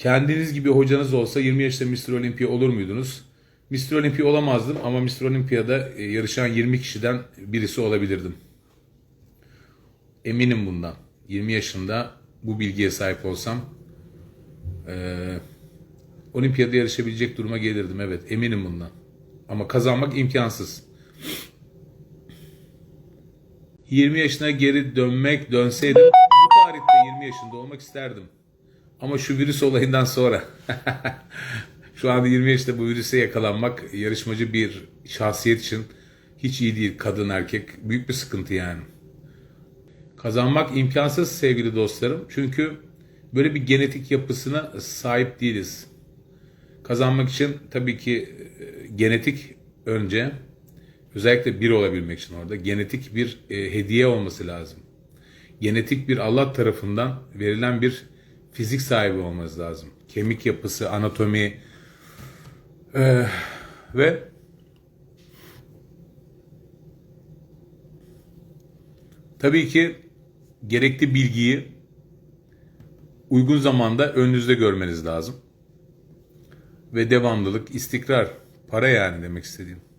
kendiniz gibi hocanız olsa 20 yaşında Mr. Olympia olur muydunuz? Mr. Olympia olamazdım ama Mr. Olympia'da e, yarışan 20 kişiden birisi olabilirdim. Eminim bundan. 20 yaşında bu bilgiye sahip olsam e, olimpiyada yarışabilecek duruma gelirdim. Evet eminim bundan. Ama kazanmak imkansız. 20 yaşına geri dönmek dönseydim bu tarihte 20 yaşında olmak isterdim. Ama şu virüs olayından sonra şu anda 20 yaşında bu virüse yakalanmak yarışmacı bir şahsiyet için hiç iyi değil. Kadın erkek büyük bir sıkıntı yani. Kazanmak imkansız sevgili dostlarım. Çünkü böyle bir genetik yapısına sahip değiliz. Kazanmak için tabii ki e, genetik önce özellikle bir olabilmek için orada genetik bir e, hediye olması lazım. Genetik bir Allah tarafından verilen bir fizik sahibi olması lazım. Kemik yapısı, anatomi e, ve tabii ki gerekli bilgiyi uygun zamanda önünüzde görmeniz lazım. Ve devamlılık, istikrar, para yani demek istediğim.